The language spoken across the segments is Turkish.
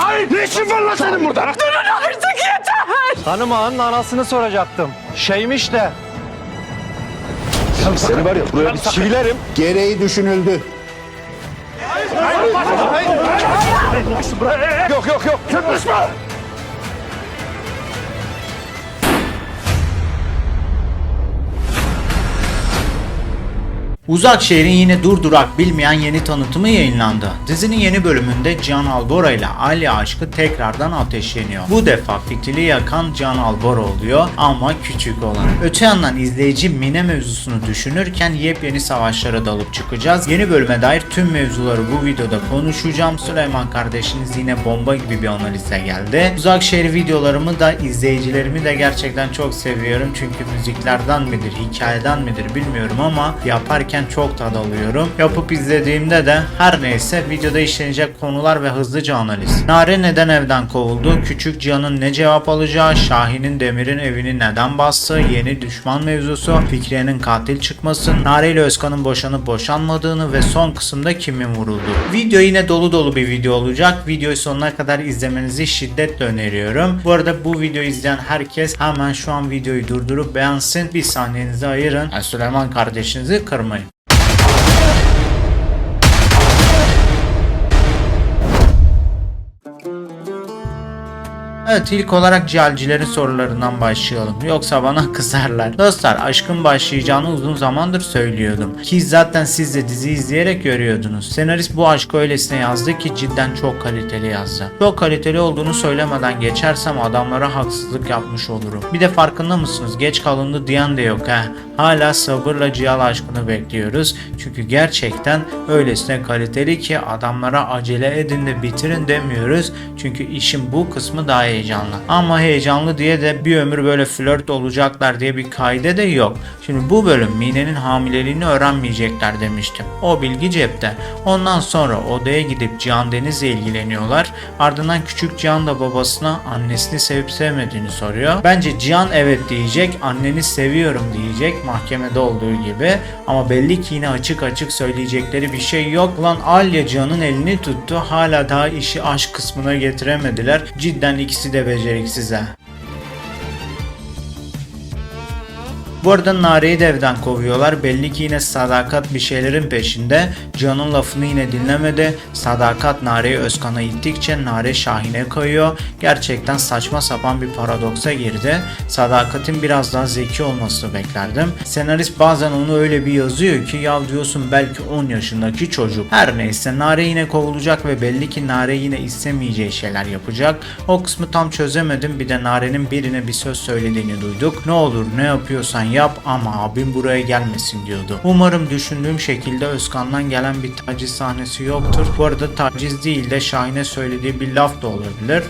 Şahin! Ne işin var lan senin burada? Durun artık yeter. Hanım ağanın anasını soracaktım. Şeymiş de. Seni var ya buraya bir çivilerim. Gereği düşünüldü. Yok yok yok. Yaklaşma. Uzak Şehir'in yine durdurak bilmeyen yeni tanıtımı yayınlandı. Dizinin yeni bölümünde Can Albora ile Ali aşkı tekrardan ateşleniyor. Bu defa fitili yakan Can Albora oluyor ama küçük olan. Öte yandan izleyici Mine mevzusunu düşünürken yepyeni savaşlara dalıp çıkacağız. Yeni bölüme dair tüm mevzuları bu videoda konuşacağım. Süleyman kardeşiniz yine bomba gibi bir analize geldi. Uzak Şehir videolarımı da izleyicilerimi de gerçekten çok seviyorum. Çünkü müziklerden midir, hikayeden midir bilmiyorum ama yaparken çok tad alıyorum. Yapıp izlediğimde de her neyse videoda işlenecek konular ve hızlıca analiz. Nare neden evden kovuldu? Küçük Cihan'ın ne cevap alacağı? Şahin'in Demir'in evini neden bastı? Yeni düşman mevzusu? Fikriye'nin katil çıkması? Nare ile Özkan'ın boşanıp boşanmadığını ve son kısımda kimin vuruldu? Video yine dolu dolu bir video olacak. Videoyu sonuna kadar izlemenizi şiddetle öneriyorum. Bu arada bu videoyu izleyen herkes hemen şu an videoyu durdurup beğensin. Bir saniyenizi ayırın. Süleyman kardeşinizi kırmayın. Evet ilk olarak ciğercilerin sorularından başlayalım. Yoksa bana kızarlar. Dostlar aşkın başlayacağını uzun zamandır söylüyordum. Ki zaten siz de dizi izleyerek görüyordunuz. Senarist bu aşkı öylesine yazdı ki cidden çok kaliteli yazdı. Çok kaliteli olduğunu söylemeden geçersem adamlara haksızlık yapmış olurum. Bir de farkında mısınız? Geç kalındı diyen de yok ha. Hala sabırla Cihal aşkını bekliyoruz. Çünkü gerçekten öylesine kaliteli ki adamlara acele edin de bitirin demiyoruz. Çünkü işin bu kısmı daha heyecanlı. Ama heyecanlı diye de bir ömür böyle flört olacaklar diye bir kaide de yok. Şimdi bu bölüm Mine'nin hamileliğini öğrenmeyecekler demiştim. O bilgi cepte. Ondan sonra odaya gidip Cihan Deniz'le ilgileniyorlar. Ardından küçük Cihan da babasına annesini sevip sevmediğini soruyor. Bence Cihan evet diyecek, anneni seviyorum diyecek mahkemede olduğu gibi. Ama belli ki yine açık açık söyleyecekleri bir şey yok. Ulan Alya Cihan'ın elini tuttu. Hala daha işi aşk kısmına getiremediler. Cidden ikisi de beceriksiz ha. Bu arada Nare'yi de evden kovuyorlar. Belli ki yine Sadakat bir şeylerin peşinde. Can'ın lafını yine dinlemedi. Sadakat Nare'yi Özkan'a ittikçe Nare Şahin'e kayıyor. Gerçekten saçma sapan bir paradoksa girdi. Sadakat'in biraz daha zeki olmasını beklerdim. Senarist bazen onu öyle bir yazıyor ki ya diyorsun belki 10 yaşındaki çocuk. Her neyse Nare yine kovulacak ve belli ki Nare yine istemeyeceği şeyler yapacak. O kısmı tam çözemedim. Bir de Nare'nin birine bir söz söylediğini duyduk. Ne olur ne yapıyorsan yap ama abim buraya gelmesin diyordu. Umarım düşündüğüm şekilde Özkan'dan gelen bir taciz sahnesi yoktur. Bu arada taciz değil de Şahin'e söylediği bir laf da olabilir.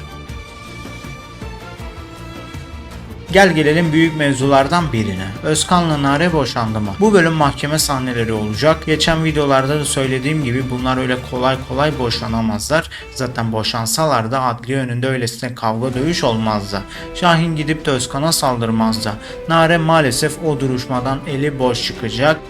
Gel gelelim büyük mevzulardan birine. Özkan'la Nare boşandı mı? Bu bölüm mahkeme sahneleri olacak. Geçen videolarda da söylediğim gibi bunlar öyle kolay kolay boşanamazlar. Zaten boşansalar da adliye önünde öylesine kavga dövüş olmazdı. Şahin gidip de Özkan'a saldırmazdı. Nare maalesef o duruşmadan eli boş çıkacak.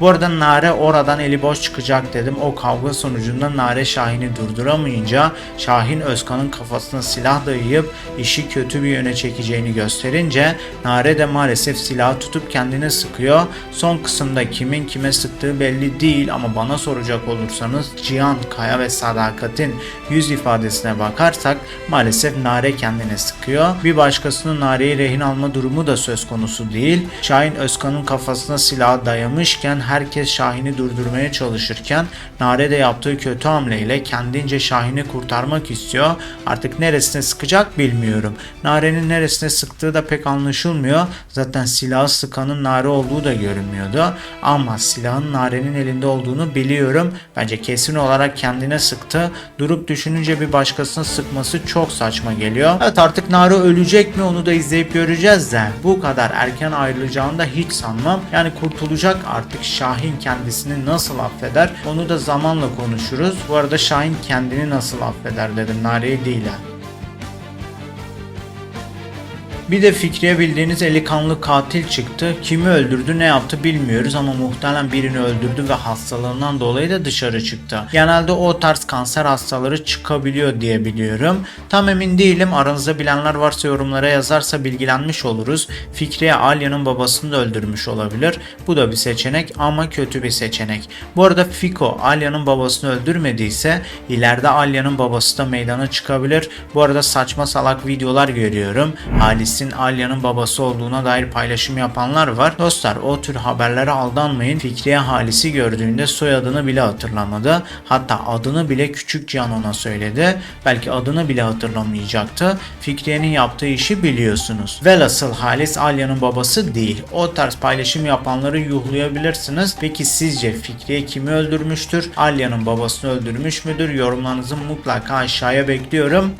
Bu arada Nare oradan eli boş çıkacak dedim. O kavga sonucunda Nare Şahin'i durduramayınca Şahin Özkan'ın kafasına silah dayayıp işi kötü bir yöne çekeceğini gösterince Nare de maalesef silahı tutup kendine sıkıyor. Son kısımda kimin kime sıktığı belli değil ama bana soracak olursanız Cihan, Kaya ve Sadakat'in yüz ifadesine bakarsak maalesef Nare kendine sıkıyor. Bir başkasının Nare'yi rehin alma durumu da söz konusu değil. Şahin Özkan'ın kafasına silah dayamışken herkes Şahin'i durdurmaya çalışırken Nare de yaptığı kötü hamleyle kendince Şahin'i kurtarmak istiyor. Artık neresine sıkacak bilmiyorum. Nare'nin neresine sıktığı da pek anlaşılmıyor. Zaten silahı sıkanın Nare olduğu da görünmüyordu. Ama silahın Nare'nin elinde olduğunu biliyorum. Bence kesin olarak kendine sıktı. Durup düşününce bir başkasına sıkması çok saçma geliyor. Evet artık Nare ölecek mi onu da izleyip göreceğiz de. Bu kadar erken ayrılacağını da hiç sanmam. Yani kurtulacak artık Şahin kendisini nasıl affeder onu da zamanla konuşuruz. Bu arada Şahin kendini nasıl affeder dedim Nare'yi değil. Bir de Fikriye bildiğiniz eli kanlı katil çıktı. Kimi öldürdü ne yaptı bilmiyoruz ama muhtemelen birini öldürdü ve hastalığından dolayı da dışarı çıktı. Genelde o tarz kanser hastaları çıkabiliyor diye biliyorum. Tam emin değilim. Aranızda bilenler varsa yorumlara yazarsa bilgilenmiş oluruz. Fikriye Alya'nın babasını da öldürmüş olabilir. Bu da bir seçenek ama kötü bir seçenek. Bu arada Fiko Alya'nın babasını öldürmediyse ileride Alya'nın babası da meydana çıkabilir. Bu arada saçma salak videolar görüyorum. Halis'in Alya'nın babası olduğuna dair paylaşım yapanlar var. Dostlar o tür haberlere aldanmayın. Fikriye Halis'i gördüğünde soyadını bile hatırlamadı. Hatta adını bile küçük Can ona söyledi. Belki adını bile hatırlamayacaktı. Fikriye'nin yaptığı işi biliyorsunuz. Velhasıl Halis Alya'nın babası değil. O tarz paylaşım yapanları yuhlayabilirsiniz. Peki sizce Fikriye kimi öldürmüştür? Alya'nın babasını öldürmüş müdür? Yorumlarınızı mutlaka aşağıya bekliyorum.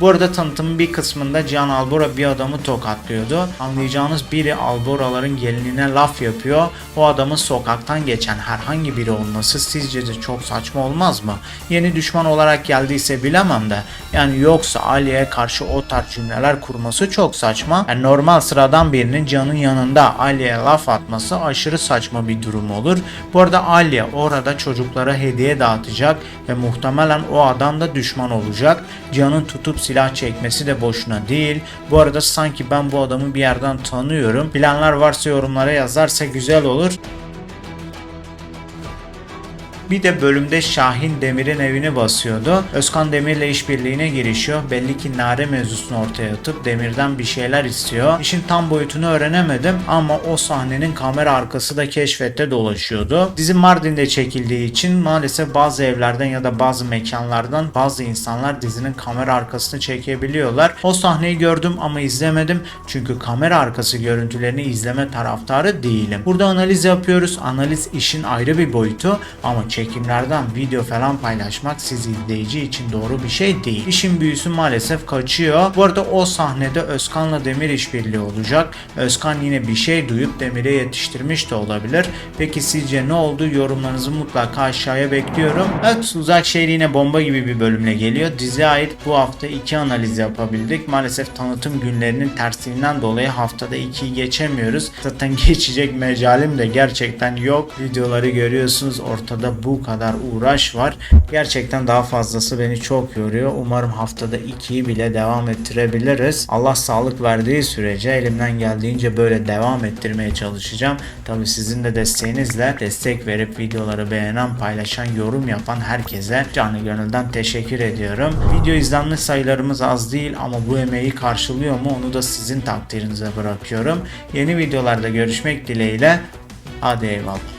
Bu arada tanıtımın bir kısmında Can Albora bir adamı tokatlıyordu. Anlayacağınız biri Albora'ların gelinine laf yapıyor. O adamın sokaktan geçen herhangi biri olması sizce de çok saçma olmaz mı? Yeni düşman olarak geldiyse bilemem de. Yani yoksa Ali'ye karşı o tarz cümleler kurması çok saçma. Yani normal sıradan birinin Can'ın yanında Ali'ye laf atması aşırı saçma bir durum olur. Bu arada Ali orada çocuklara hediye dağıtacak ve muhtemelen o adam da düşman olacak. Can'ın tutup silah çekmesi de boşuna değil. Bu arada sanki ben bu adamı bir yerden tanıyorum. Bilenler varsa yorumlara yazarsa güzel olur. Bir de bölümde Şahin Demir'in evini basıyordu. Özkan Demir'le işbirliğine girişiyor. Belli ki Nare mevzusunu ortaya atıp Demir'den bir şeyler istiyor. İşin tam boyutunu öğrenemedim ama o sahnenin kamera arkası da keşfette dolaşıyordu. Dizi Mardin'de çekildiği için maalesef bazı evlerden ya da bazı mekanlardan bazı insanlar dizinin kamera arkasını çekebiliyorlar. O sahneyi gördüm ama izlemedim çünkü kamera arkası görüntülerini izleme taraftarı değilim. Burada analiz yapıyoruz. Analiz işin ayrı bir boyutu ama çekimlerden video falan paylaşmak siz izleyici için doğru bir şey değil. İşin büyüsü maalesef kaçıyor. Bu arada o sahnede Özkan'la Demir işbirliği olacak. Özkan yine bir şey duyup Demir'e yetiştirmiş de olabilir. Peki sizce ne oldu? Yorumlarınızı mutlaka aşağıya bekliyorum. Evet Uzak Şehir yine bomba gibi bir bölümle geliyor. Diziye ait bu hafta iki analiz yapabildik. Maalesef tanıtım günlerinin tersliğinden dolayı haftada ikiyi geçemiyoruz. Zaten geçecek mecalim de gerçekten yok. Videoları görüyorsunuz ortada bu kadar uğraş var. Gerçekten daha fazlası beni çok yoruyor. Umarım haftada 2'yi bile devam ettirebiliriz. Allah sağlık verdiği sürece elimden geldiğince böyle devam ettirmeye çalışacağım. Tabi sizin de desteğinizle destek verip videoları beğenen, paylaşan, yorum yapan herkese canı gönülden teşekkür ediyorum. Video izlenme sayılarımız az değil ama bu emeği karşılıyor mu onu da sizin takdirinize bırakıyorum. Yeni videolarda görüşmek dileğiyle. Hadi eyvallah.